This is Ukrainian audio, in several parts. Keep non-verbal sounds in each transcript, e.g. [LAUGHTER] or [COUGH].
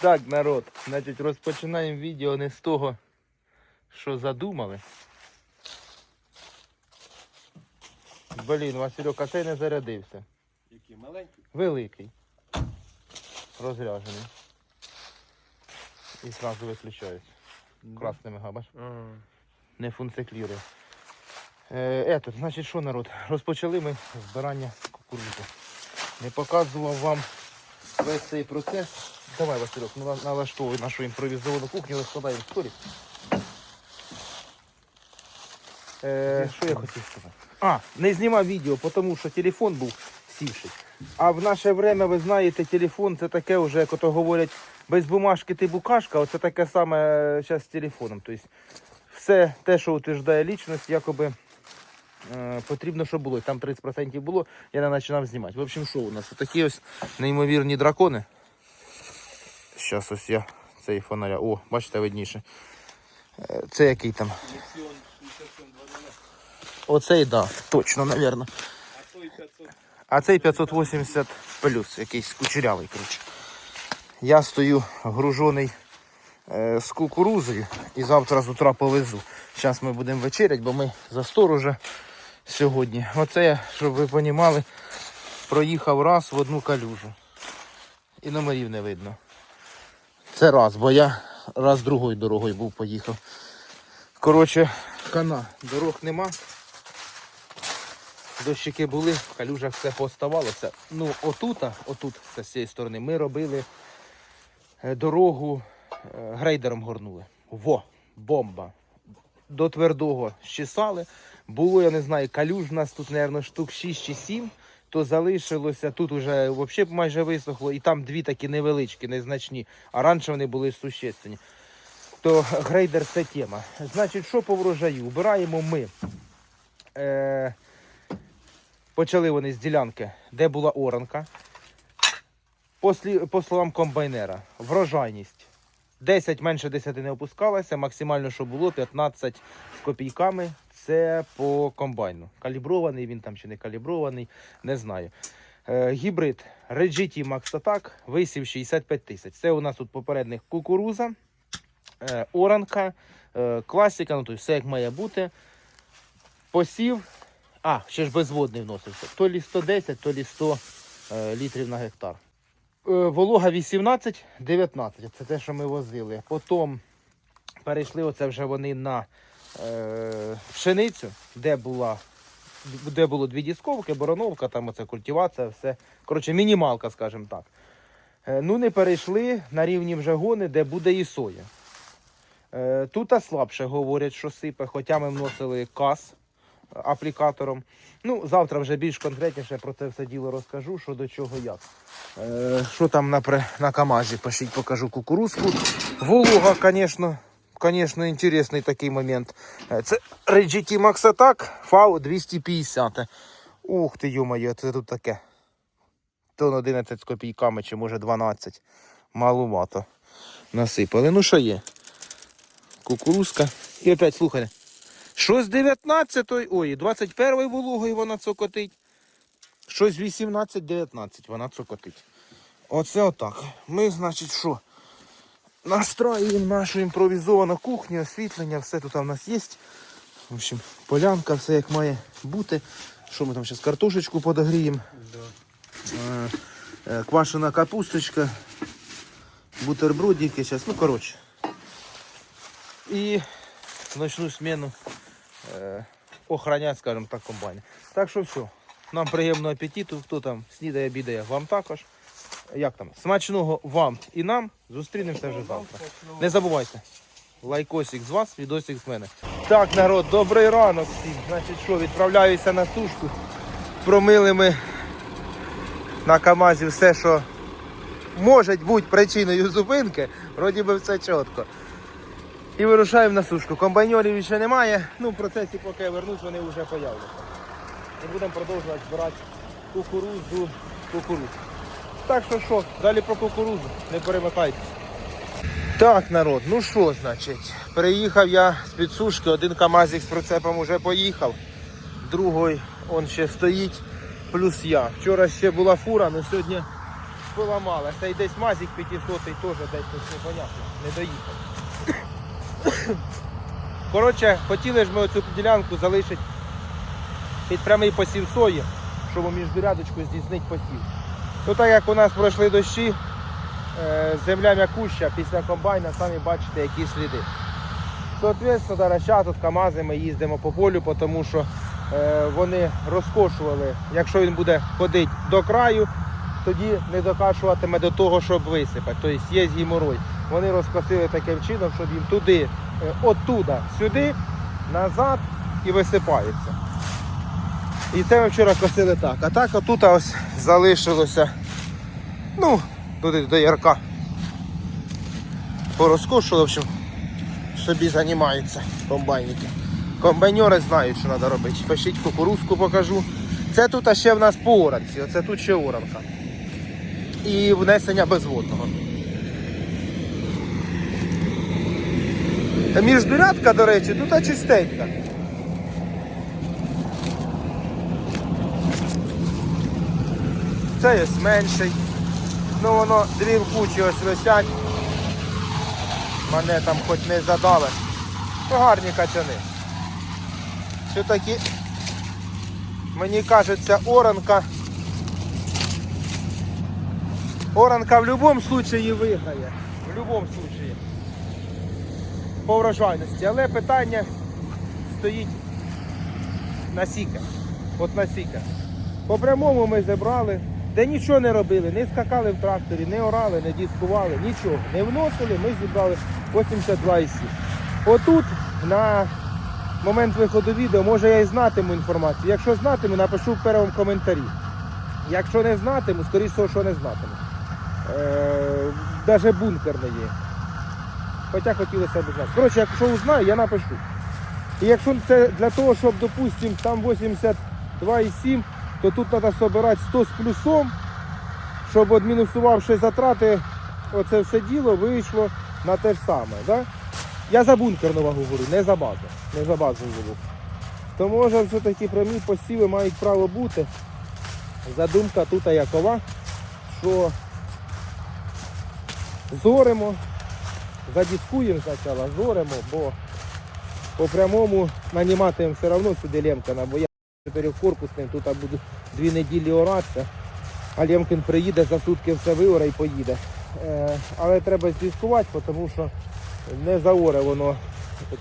Так, народ, значить, розпочинаємо відео не з того, що задумали. Блін, Васильок, а цей не зарядився. Які маленькі? Великий. Розряджений. І зразу виключається. Красними габаш. Не функціклірує. Е, ето, значить, що народ? Розпочали ми збирання кукурудзи. Не показував вам весь цей процес. Давай, Васильок, на- налаштовуй нашу імпровізовану кухню, розкладаємо в столі. Е, що я хотів сказати? А, не знімав відео, тому що телефон був сівший. А в наше время, ви знаєте, телефон це таке вже, як ото говорять, без бумажки ти букашка, оце таке саме зараз з телефоном. Тобто все те, що утверждає лічність, якоби е, потрібно, щоб було. Там 30% було, я не починав знімати. В общем, що у нас? Такі ось неймовірні дракони. Зараз ось я цей фонаря. О, бачите, видніше. Е, Це який там? Оцей, так, да, точно, 500. А цей 580 плюс, якийсь кучерявий, коротше. Я стою гружений е, з кукурузою і завтра з утра повезу. Зараз ми будемо вечеряти, бо ми за сторожа сьогодні. Оце я, щоб ви розуміли, проїхав раз в одну калюжу. І номерів не видно. Це раз, бо я раз другою дорогою був поїхав. Коротше, хана, дорог нема. Дощики були, в калюжах все поставалося. Ну, отута, отут, з цієї сторони, ми робили е, дорогу е, грейдером горнули. Во, бомба. До твердого щесали. Було, я не знаю, калюж у нас тут, мабуть, штук 6 чи 7, то залишилося, тут вже взагалі майже висохло, і там дві такі невеличкі, незначні, а раніше вони були существенні. То грейдер це тема. Значить, що по врожаю? Убираємо ми. Е, Почали вони з ділянки, де була оранка. По, по словам комбайнера, врожайність 10 менше 10 не опускалася, максимально, що було, 15 з копійками. Це по комбайну. Калібрований він там чи не калібрований, не знаю. Е, гібрид Regiti Max Attack висів 65 тисяч. Це у нас тут попередник кукуруза, е, оранка, е, класика, ну тобто все як має бути. Посів а, ще ж безводний вносився. То лі 110, то лі 100 е, літрів на гектар. Волога 18-19. Це те, що ми возили. Потім перейшли оце вже вони на пшеницю, де була. Де було дві дісковки, бороновка, там оце культивація, все. Коротше, мінімалка, скажімо так. Е, ну, не перейшли на рівні вже гони, де буде і соя. Е, тут слабше говорять, що сипе, хоча ми вносили кас аплікатором. Ну, завтра вже більш конкретніше про це все діло розкажу, що до чого як. Е, що там на, на КАМАЗі, пошліть покажу кукурузку. Волога, звісно, Конечно, інтересний такий момент. Е, Це RGT Max Attack FAU 250. Ух ти, йо-моє, це тут таке. Тон 11 з копійками, чи може 12. Малувато. Насипали. Ну що є? Кукурузка. І опять слухайте. Що з 19-ї, ой, 21-ї вологою вона цокотить. Що з 18-19 вона цокотить. Оце отак. Ми, значить, що? Настроюємо нашу імпровізовану кухню, освітлення, все тут у нас є. В общем, полянка, все як має бути. Що ми там зараз картошечку подогріємо. Е, е, Квашена капусточка, бутербродики зараз, ну коротше. І ночну зміну е, охранять, скажімо так, комбайн. Так що все. Нам приємного апетиту. Хто там снідає, обідає, вам також. Як там? Смачного вам і нам. Зустрінемося вже завтра. Не забувайте. Лайкосик з вас, відосик з мене. Так, народ, добрий ранок всім. Значить, що, відправляюся на сушку. Промили ми на КАМАЗі все, що може бути причиною зупинки. Вроді би все чітко. І вирушаємо на сушку. Комбайнерів ще немає. Ну, в процесі, поки я вернусь, вони вже появляться. І будемо продовжувати збирати кукурудзу, кукурудзу. Так що що, далі про кукурудзу, не перемикайтесь. Так, народ, ну що, значить, переїхав я з підсушки, один КАМАЗик з прицепом вже поїхав, другий он ще стоїть, плюс я. Вчора ще була фура, але сьогодні поламала. Цей десь мазик 500 теж десь непонятно, не доїхав. [COUGHS] Коротше, хотіли ж ми оцю ділянку залишити під прямий посів сої, щоб у міждурядочку здійснити посів. Ну так як у нас пройшли дощі, е, земля м'якуща, після комбайна самі бачите, які сліди. Соответственно, зараз тут КАМАЗи ми їздимо по полю, тому що е, вони розкошували, якщо він буде ходити до краю, тоді не докашуватиме до того, щоб висипати. Тобто є геморой. Вони розкосили таким чином, щоб їм туди, е, оттуда, сюди, назад і висипаються. І це ми вчора косили так. А так отут ось залишилося, ну, туди до ярка. Порозкошували, в общем, собі займаються комбайники. Комбайнери знають, що треба робити. Пишіть кукурузку покажу. Це тут ще в нас по оранці, оце тут ще оранка. І внесення безводного. Міждурядка, до речі, тут чистенька. Це є менший. Ну воно дві в кучі ось висять. Мене там хоч не задали. Ну, гарні качани. Все-таки, мені кажеться, оранка. Оранка в будь-якому випадку виграє. В будь-якому випадку. По врожайності. Але питання стоїть на сіка. От на сіка. По прямому ми зібрали, де нічого не робили, не скакали в тракторі, не орали, не дискували, нічого. Не вносили, ми зібрали 82,7. Отут на момент виходу відео, може я і знатиму інформацію. Якщо знатиму, напишу в першому коментарі. Якщо не знатиму, скоріш всього, що не знатиму. Е, бункер не є. Хоча хотілося б знати. Коротше, якщо узнаю, я напишу. І якщо це для того, щоб, допустимо, там 82,7, то тут треба збирати 100 з плюсом, щоб відмінусувавши затрати, оце все діло вийшло на те ж саме. Да? Я за бункерну вагу говорю, не за базу. Не за базу говорю. То може все-таки прямі посіви мають право бути. Задумка тут якова, що зоримо, задіскуємо спочатку, зоримо, бо по прямому наніматимемо все одно сюди Лемкана, бо я чотирьохкорпусним, тут буду дві неділі оратися, а Лемкін приїде, за сутки все виоре і поїде. Е, але треба здіскувати, тому що не заоре воно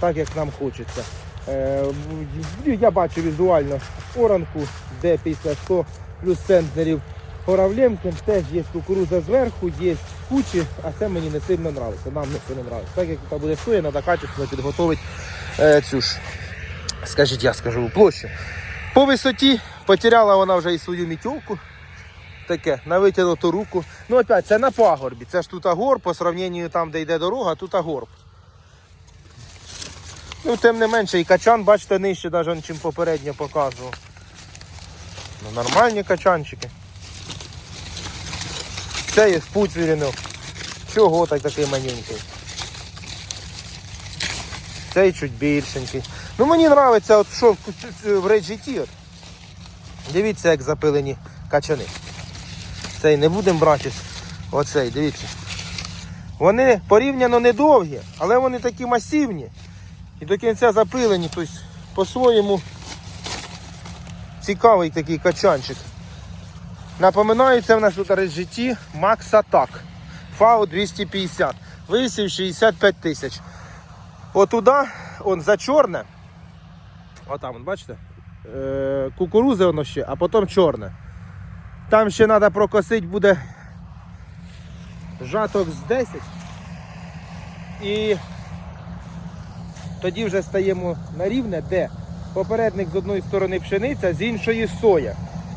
так, як нам хочеться. Е, я бачу візуально оранку, де після 100 плюс центнерів орав Лемкін, теж є кукуруза зверху, є кучі, а це мені не сильно подобається, нам не сильно подобається. Так як тут буде соя, треба качественно підготувати е, цю ж, скажіть, я скажу, площу. По висоті потеряла вона вже і свою мітьовку. Таке, на витягнуту руку. Ну, опять, це на пагорбі. Це ж тут горб, по сравненню там, де йде дорога, тут горб. Ну, тим не менше, і качан, бачите, нижче, навіть, чим попередньо показував. Ну, нормальні качанчики. Це є спуть вірінок. Чого так такий манюнький? Цей чуть більшенький. Ну мені подобається, от що в- в реджіті. От. Дивіться, як запилені качани. Цей не будемо брати. Оцей, дивіться. Вони порівняно недовгі, але вони такі масивні. І до кінця запилені. Тобто по-своєму цікавий такий качанчик. Напоминаю, це в нас тут RSGT Max Attack. FAO 250. Висів 65 тисяч. Отуда, он за чорне. Отам, от бачите? Е, кукурузи воно ще, а потім чорне. Там ще треба прокосити буде жаток з 10. І тоді вже стаємо на рівне, де попередник з одної сторони пшениця, з іншої соя.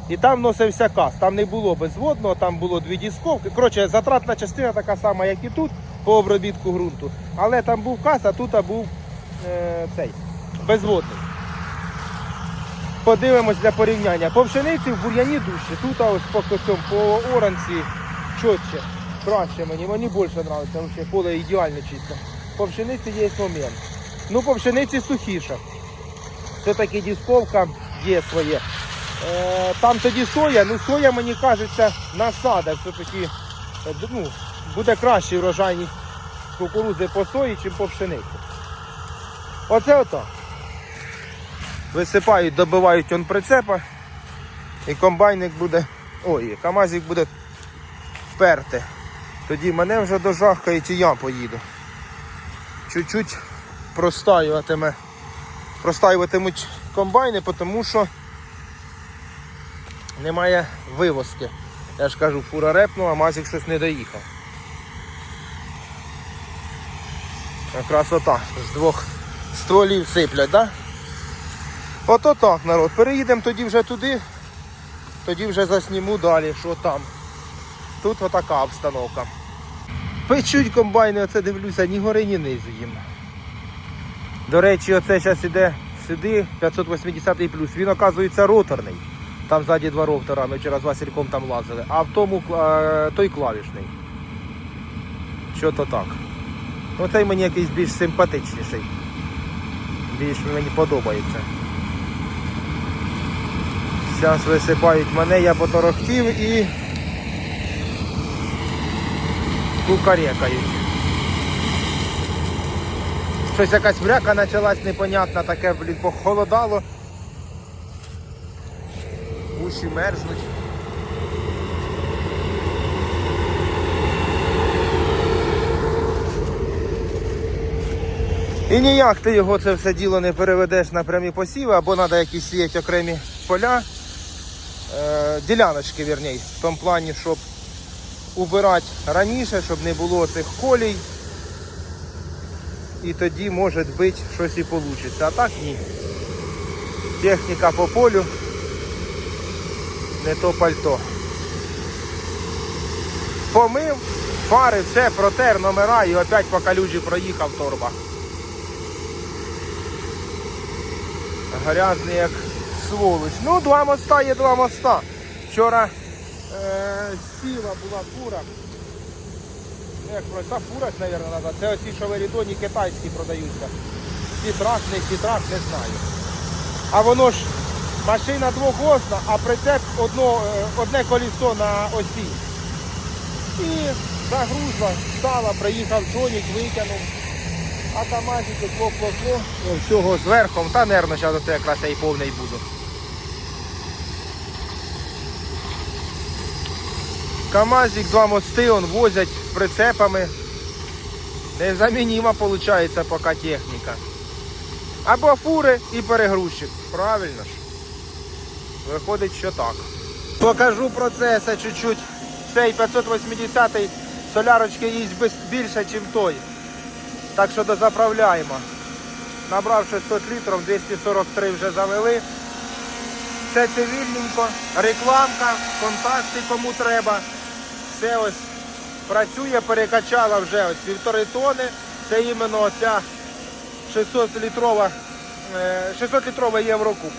І там носився кас. Там не було безводного, там було дві дісковки. Коротше, затратна частина така сама, як і тут, по обробітку ґрунту. Але там був кас, а тут був е, цей безводний. Подивимось для порівняння. По пшениці в бур'яні дужче. Тут ось по цьому, по оранці чотче, краще мені. Мені більше подобається, що поле ідеально чисто. По пшениці є момент. Ну, по пшениці сухіше. Все-таки дісковка є своє. Е, там тоді соя, ну соя, мені кажеться, насада все-таки е, ну, буде кращий врожайність кукурузи по сої, чим по пшениці. Оце отак. Висипають, добивають он прицепа, і комбайник буде. Ой, камазик буде перти. Тоді мене вже дожахкають і я поїду. Чуть-чуть простаюватиме. Простаюватимуть комбайни, тому що немає вивозки. Я ж кажу, фура репнула, а мазик щось не доїхав. Якраз отак, з двох стволів сиплять, так? Да? Ото так, народ. Переїдемо тоді вже туди, тоді вже засніму далі, що там. Тут отака обстановка. Печуть комбайни, оце дивлюся, ні гори, ні низу їм. До речі, оце зараз іде сюди 580 плюс. Він, оказується, роторний. Там ззаді два ротора, ми вчора з Васильком там лазили. А в тому е, той клавішний. Що то так. Оцей мені якийсь більш симпатичніший. Більш мені подобається. Зараз висипають мене, я поторохтів і кукарекають. Щось якась мряка почалась непонятна, таке, блін, похолодало. Уші мерзнуть. І ніяк ти його це все діло не переведеш на прямі посіви, або треба якісь сіяти окремі поля, е, діляночки, вірніше, в тому плані, щоб убирати раніше, щоб не було цих колій. І тоді може бути щось і вийде. А так ні. Техніка по полю, не то пальто. Помив, фари, все, протер, номера і опять по калюжі проїхав торба. Грязний як сволоч. Ну, два моста є два моста. Вчора е, сіла була фура. Як про та фура, мабуть, треба. Це оці, що в китайські продаються. Сітрак, не сітрак, не знаю. А воно ж машина двохосна, а прицеп одно, е, одне колесо на осі. І загрузла, стала, приїхав Джонік, витягнув. А камазики кло-кло-кло. Всього зверху, та нервно, зараз це якраз я і повний буду. Камазик, два мости он возять прицепами. Незамініма виходить поки техніка. Або фури і перегрузчик. Правильно ж. Виходить, що так. Покажу процеси чуть-чуть. Цей 580-й солярочки їсть більше, ніж той. Так що дозаправляємо. Набрав 600 літрів, 243 вже завели. Все цивільненько, рекламка, контакти кому треба. Все ось працює, перекачала вже ось півтори тони. Це іменно ця 600 літрова, 600 літровий єврокуб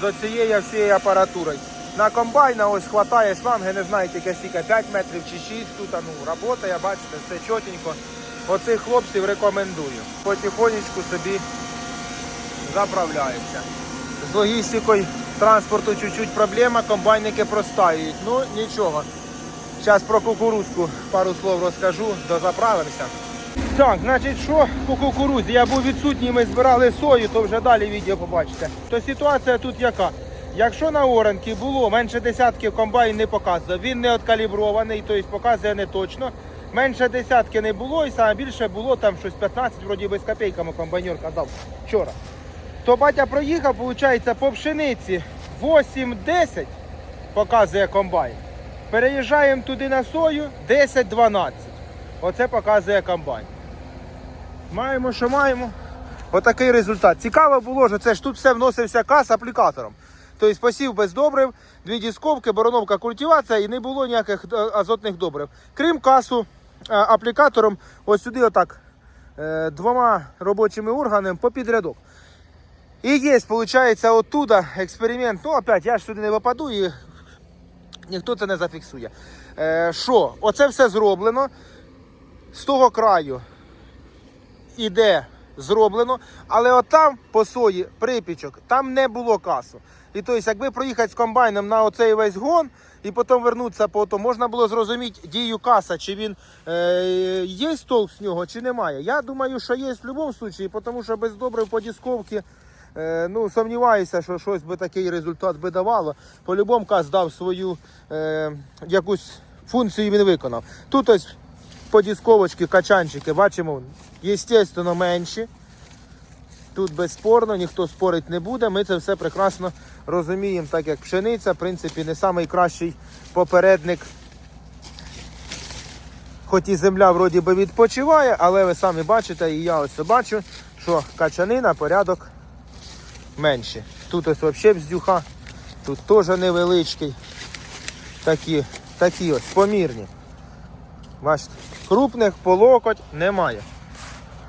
з оцією всією апаратурою. На комбайна ось хватає шланги, не знаю тільки скільки, 5 метрів чи 6 тут, ну, робота, я бачите, все чотенько. Оцих хлопців рекомендую. Потихонечку собі заправляються. З логістикою транспорту чуть-чуть проблема, комбайники простаюють. Ну нічого. Зараз про кукурузку пару слов розкажу, дозаправимося. Так, значить, що по кукурузі? Я був відсутній, ми збирали сою, то вже далі відео побачите. То ситуація тут яка? Якщо на оранки було менше десятки комбайн не показував, він не откалібрований, тобто показує не точно. Менше десятки не було, і саме більше було там щось 15, вроді би з копійками комбайнер казав вчора. То батя проїхав, виходить, по пшениці 8-10 показує комбайн. Переїжджаємо туди на сою 10-12. Оце показує комбайн. Маємо, що маємо. Отакий результат. Цікаво було, що це ж тут все вносився кас аплікатором. Тобто посів без добрив, дві дісковки, бороновка культивація і не було ніяких е, азотних добрив. Крім касу аплікатором, ось сюди отак е, двома робочими органами по підрядок. І є, виходить, оттуда експеримент. Ну, опять, я ж сюди не попаду і ніхто це не зафіксує. Е, що? Оце все зроблено. З того краю іде зроблено, але отам по сої припічок, там не було касу. І тобто, якби проїхати з комбайном на оцей весь гон і потім вернутися по то, можна було зрозуміти дію каса, чи він е, є толк з нього, чи немає. Я думаю, що є в будь-якому випадку, тому що без доброї подісковки Е, ну, сумніваюся, що щось би такий результат би давало. По-любому каз дав свою е, якусь функцію він виконав. Тут ось по дисковочки, качанчики, бачимо, естественно, менші. Тут безспорно, ніхто спорить не буде. Ми це все прекрасно розуміємо, так як пшениця, в принципі, не найкращий попередник. Хоч і земля вроді би відпочиває, але ви самі бачите, і я ось бачу, що качанина порядок менші. Тут ось взагалі вздюха, тут теж невеличкий. Такі, такі ось помірні. Бачите, крупних по локоть немає.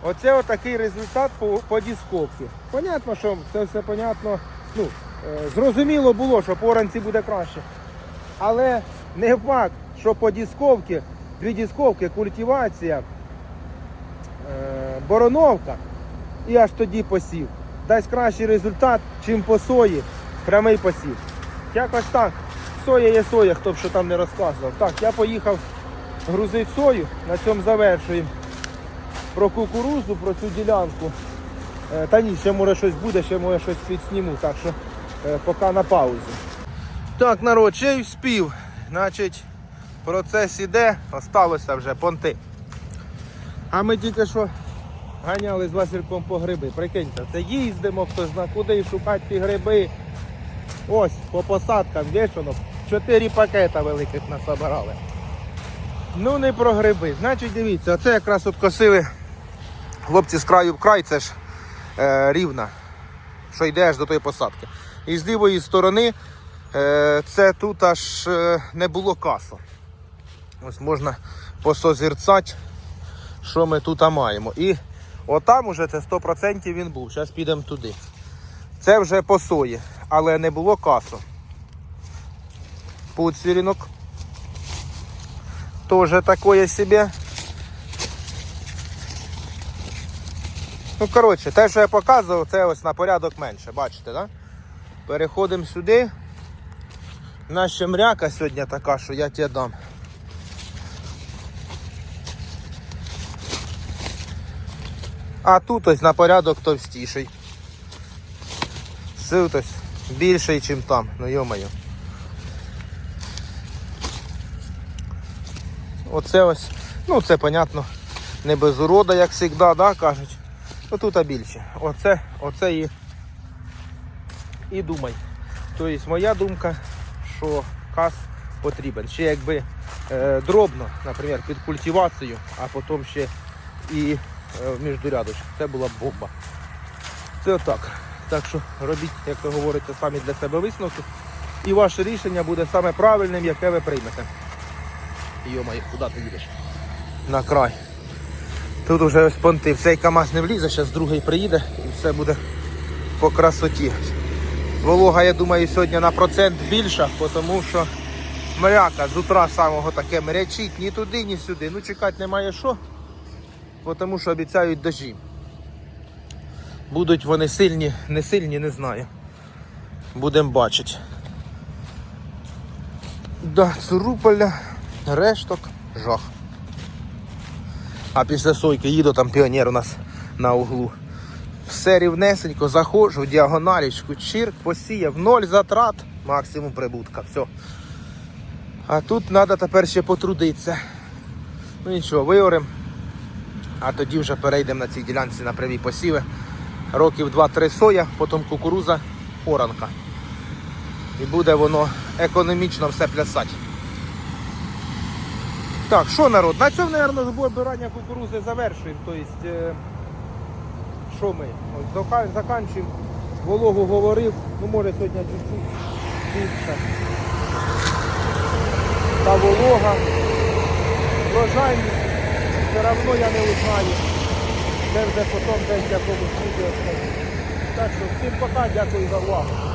Оце отакий результат по, по дисковці. Понятно, що це все понятно. Ну, е, зрозуміло було, що по оранці буде краще. Але не факт, що по дисковці, дві дисковки, культивація, е, бороновка і аж тоді посів. Дасть кращий результат, чим по сої, прямий посів. Якось так. Соя є соя, хто б що там не розказував. Так, я поїхав грузити сою, на цьому завершуємо. Про кукурузу, про цю ділянку. Е, Та ні, ще може щось буде, ще може щось підсніму, так що е, поки на паузі. Так, народ, ще й спів. Значить, процес іде, осталося вже понти. А ми тільки що ганяли з Васильком по гриби. Прикиньте, це їздимо, хто зна куди шукати ті гриби. Ось, по посадкам вішано. Чотири пакета великих насобирали. Ну не про гриби. Значить, дивіться, оце якраз от косили хлопці з краю в край, це ж е, рівна, що йдеш до тої посадки. І з лівої сторони е, це тут аж е, не було касу. Ось можна посозерцати, що ми тут маємо. І отам уже це 100% він був. Зараз підемо туди. Це вже по сої, але не було касу. Подсвірінок. Тоже такое себе. Ну, коротше, те, що я показував, це ось на порядок менше, бачите, да? Переходимо сюди. Наша мряка сьогодні така, що я тебе дам. А тут ось на порядок товстіший. Сил ось більший, ніж там, ну йо-моє. Оце ось, ну це понятно, не без урода, як завжди, да, кажуть. Тут а більше. Оце, оце і, і думай. Тобто моя думка, що кас потрібен. Ще якби е, дробно, наприклад, під культивацію, а потім ще і е, міждурядочку. Це була б бомба. Це отак. Так що робіть, як то говориться, самі для себе висновки. І ваше рішення буде саме правильним, яке ви приймете. Йомай, куди ти їдеш? На край. Тут уже ось понти. В цей КАМАЗ не влізе, зараз другий приїде і все буде по красоті. Волога, я думаю, сьогодні на процент більша, тому що мряка з утра самого таке мрячить ні туди, ні сюди. Ну чекати немає що, тому що обіцяють дожі. Будуть вони сильні, не сильні, не знаю. Будемо бачити. Да, цуруполя, решток, жах. А після сойки їду, там піонер у нас на углу. Все рівнесенько, заходжу діагоналічку, чирк, посіяв, ноль затрат, максимум прибутка. Все. А тут треба тепер ще потрудитися. Ну нічого, виорем. А тоді вже перейдемо на цій ділянці на прямі посіви. Років 2-3 соя, потім кукуруза, оранка. І буде воно економічно все плясати. Так, що народ? На цьому, мабуть, збирання кукурузи завершуємо. Тобто, що ми? Заканчуємо. Вологу говорив, ну може сьогодні чуть-чуть більше. Та волога. Врожайність все одно я не узнаю. Це вже потім десь якомусь відео. Так що всім пока, дякую за увагу.